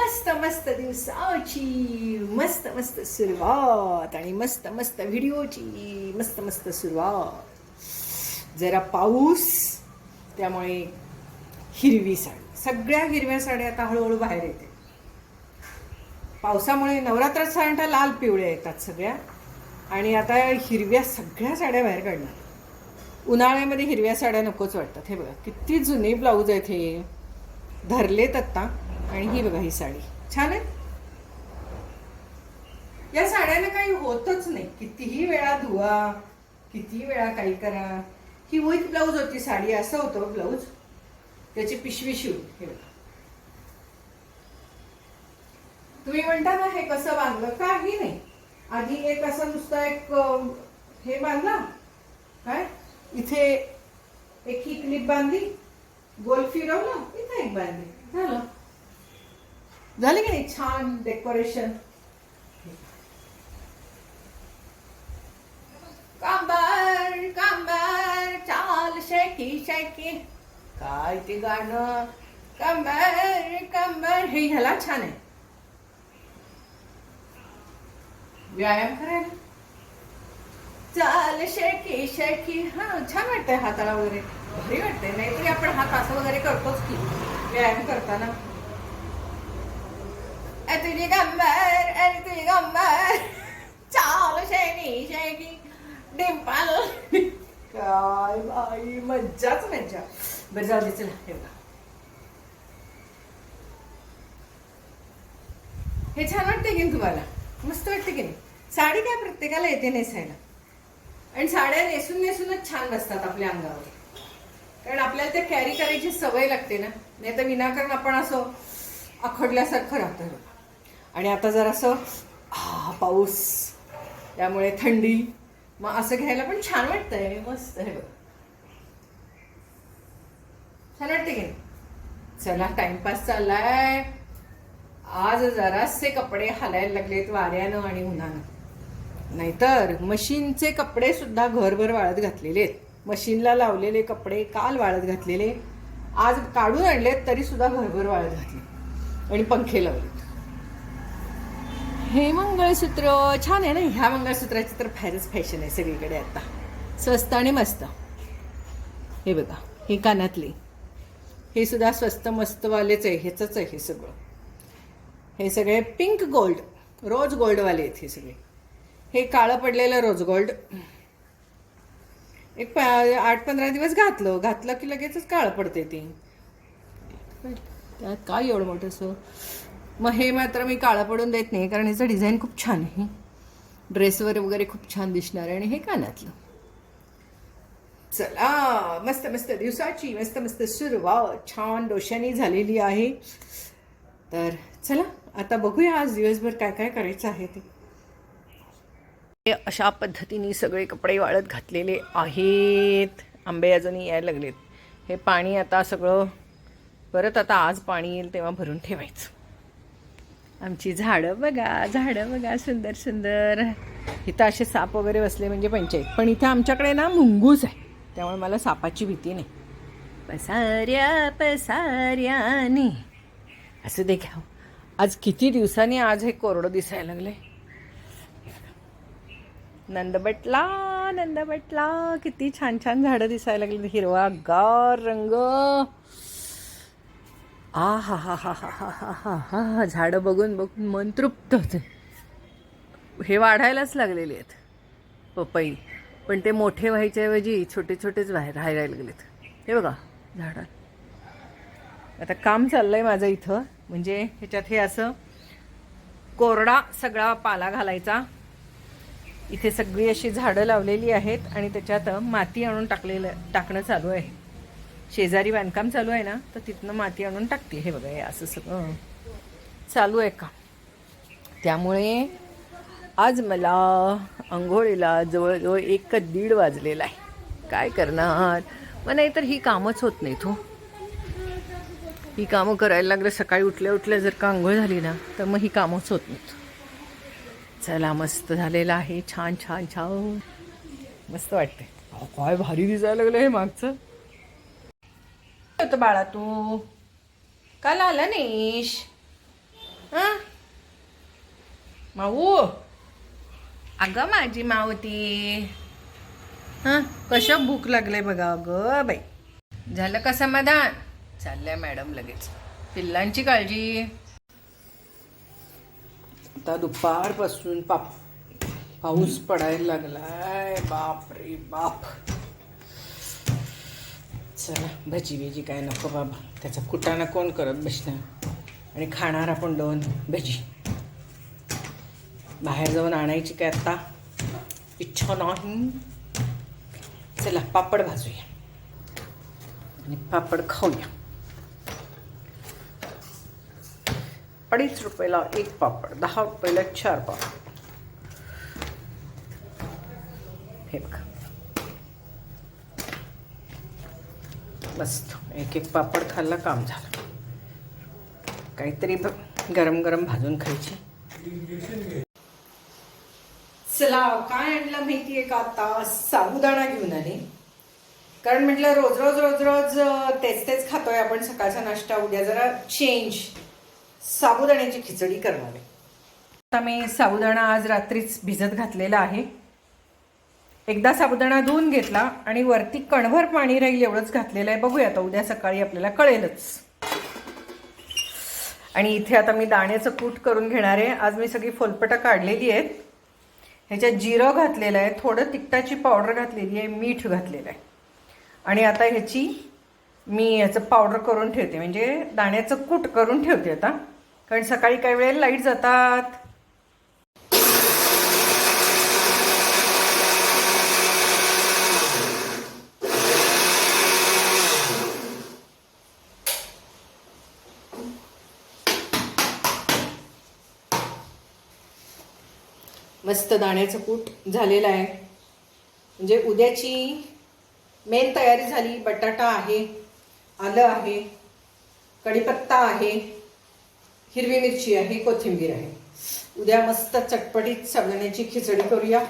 मस्त मस्त दिवसाची मस्त मस्त सुरुवात आणि मस्त मस्त व्हिडिओची मस्त मस्त सुरुवात. जरा पाऊस त्यामुळे हिरवी साडी. सगळ्या हिरव्या साड्या आता हळूहळू बाहेर येते. पावसामुळे नवरात्रात साड्या लाल पिवळ्या येतात सगळ्या. आणि आता हिरव्या सगळ्या साड्या बाहेर काढणार. उन्हाळ्यामध्ये हिरव्या साड्या नकोच वाटतात. हे बघा किती जुने ब्लाऊज आहेत हे. धरलेत आत्ता. आणि ही बघा ही साडी. छान आहे? या साड्याला काही होतच नाही. कितीही वेळा धुवा किती वेळा काही करा. ही विथ ब्लाऊज होती साडी असं होतं हो ब्लाऊज. त्याची पिशवी शिवून हे बघा. तुम्ही म्हणता ना हे कसं बांधलं? काही नाही. आधी एक असं नुसतं एक हे बांधला. काय? इथे एक ही क्लिप बांधली. गोल फिरवलं इथे एक बांधली. झालं. झालं की नाही छान डेकोरेशन? कांबर कांबर चाल शेकी शेकी. काय ते गाणं? कंबर कंबर. हे ह्याला छान आहे. व्यायाम करायला. चाल शेकी शेकी. हा छान वाटतंय हाताला वगैरे. भारी वाटतंय. नाहीतरी आपण हात असं वगैरे करतोच की. व्यायाम करताना. तुझी गंबर अरे तुझी गंबर चाल शेनी शेनी डिंपल काय बाई मज्जाच मज्जा बरं जाऊ दे चला हे बघा हे छान वाटते की तुम्हाला मस्त वाटते की नाही साडी काय प्रत्येकाला येते नेसायला आणि साड्या नेसून नेसूनच छान बसतात आपल्या अंगावर कारण आपल्याला ते कॅरी करायची सवय लागते ना नाही तर विनाकारण आपण असं आखडल्यासारखं राहतं आणि आता जरासं हा पाऊस. त्यामुळे थंडी. मग असं घ्यायला पण छान वाटतंय. मस्त आहे बघ. छान वाटते की चला टाइमपास चाललाय. आज जरासे कपडे हालायला लागलेत वाऱ्यानं आणि उन्हानं. नाहीतर मशीनचे कपडे सुद्धा घरभर वाळत घातलेले आहेत मशीनला लावलेले कपडे काल वाळत घातलेले. आज काढून आणलेत तरी सुद्धा घरभर वाळत घातले. आणि पंखे लावलेत. हे मंगळसूत्र छान आहे ना? ह्या मंगळसूत्राची तर फारच फॅशन आहे सगळीकडे आता. स्वस्त आणि मस्त. हे बघा हे कानातली. हे सुद्धा स्वस्त मस्तवालेच आहे ह्याचंच आहे हे सगळं. हे सगळे पिंक गोल्ड रोज गोल्डवाले आहेत हे सगळे. हे काळं पडलेलं रोज गोल्ड एक प आठ पंधरा दिवस घातलं घातलं की लगेचच काळं पडते ते. त्यात काय एवढं मोठं असं? मग हे मात्र मी काळं पडून देत नाही कारण याचं डिझाईन खूप छान आहे. ड्रेसवर वगैरे खूप छान दिसणार आहे आणि हे कानातलं. चला मस्त मस्त दिवसाची मस्त मस्त सुरुवात. छान डोशानी झालेली आहे. तर चला आता बघूया आज दिवसभर काय काय करायचं आहे ते. हे अशा पद्धतीने सगळे कपडे वाळत घातलेले आहेत. आंबे अजूनही यायला लागलेत. हे पाणी आता सगळं परत आता आज पाणी येईल तेव्हा भरून ठेवायचं. आमची झाडं बघा झाडं बघा सुंदर सुंदर. इथं असे साप वगैरे बसले म्हणजे पंचायत. पण इथं आमच्याकडे ना मुंगूस आहे. त्यामुळे मला सापाची भीती नाही. पसाऱ्या पसाऱ्याने असं दे घ्या हो. आज किती दिवसांनी आज हे कोरडं दिसायला लागले नंदबटला नंदबटला किती छान छान झाडं दिसायला लागली. हिरवा गार रंग. आ हा हा हा हा हा हा हा हा हा झाडं बघून बघून मन तृप्त होते. हे वाढायलाच लागलेले आहेत पपई. पण ते मोठे व्हायच्याऐवजी छोटे छोटेच बाहेर राहायला लागलेत. हे बघा झाडं. आता काम चाललं आहे माझं इथं. म्हणजे ह्याच्यात हे असं कोरडा सगळा पाला घालायचा. इथे सगळी अशी झाडं लावलेली आहेत आणि त्याच्यात माती आणून टाकलेलं टाकणं चालू आहे. शेजारी बांधकाम चालू आहे ना तर तिथनं माती आणून टाकते. हे बघा हे असं सगळं. चालू आहे का? त्यामुळे आज मला आंघोळीला जवळजवळ एक दीड वाजलेला आहे. काय करणार? मग नाहीतर ही कामच होत नाहीत हो. ही कामं करायला लागलं सकाळी उठल्या उठल्या जर का आंघोळ झाली ना तर मग ही कामच होत नाहीत. चला मस्त झालेलं आहे. छान छान छान. मस्त वाटते काय भारी दिसायला लागलं हे मागचं. करतो बाळा तू? काल आला नाहीश माऊ? अगं माझी मावती. हा कशा भूक लागले बघा अगं बाई. झालं का समाधान? चाललंय मॅडम लगेच. पिल्लांची काळजी. आता दुपारपासून पाप पाऊस पडायला लागलाय. बाप रे बाप. चला भजी बिजी काय नको बाबा. त्याचा कुटाणा कोण करत बसणार? आणि खाणार आपण दोन भजी. बाहेर जाऊन आणायची काय आता? इच्छा नाही. चला पापड भाजूया. आणि पापड खाऊया. अडीच रुपयाला एक पापड दहा रुपयाला चार पापड. हे बघा. मस्त एक एक पापड खाल्ला काम झालं. काहीतरी गरम गरम भाजून खायची. चला काय आणलं माहिती आहे का आता? साबुदाणा घेऊन आले. कारण म्हटलं रोज रोज रोज रोज तेच तेच खातोय आपण. सकाळचा नाश्ता उद्या जरा चेंज साबुदाण्याची खिचडी करणार आहे. आता मी साबुदाणा आज रात्रीच भिजत घातलेला आहे. एकदा साबुदाणा धुवून घेतला आणि वरती कणभर पाणी राहील एवढंच घातलेलं आहे. बघूया आता उद्या सकाळी आपल्याला कळेलच. आणि इथे आता मी दाण्याचं कूट करून घेणार आहे. आज मी सगळी फोलपटा काढलेली आहेत. ह्याच्यात जिरं घातलेलं आहे. थोडं तिखटाची पावडर घातलेली आहे. मीठ घातलेलं आहे. आणि आता ह्याची मी ह्याचं पावडर करून ठेवते. म्हणजे दाण्याचं कूट करून ठेवते आता. कारण सकाळी काही वेळेला लाइट जातात. मस्त दाण्याचं कूट झालेलं आहे. म्हणजे उद्याची मेन तयारी झाली. बटाटा आहे आलं आहे कढीपत्ता आहे हिरवी मिरची आहे कोथिंबीर आहे. उद्या मस्त चटपटीत सगळ्यांची खिचडी करूया.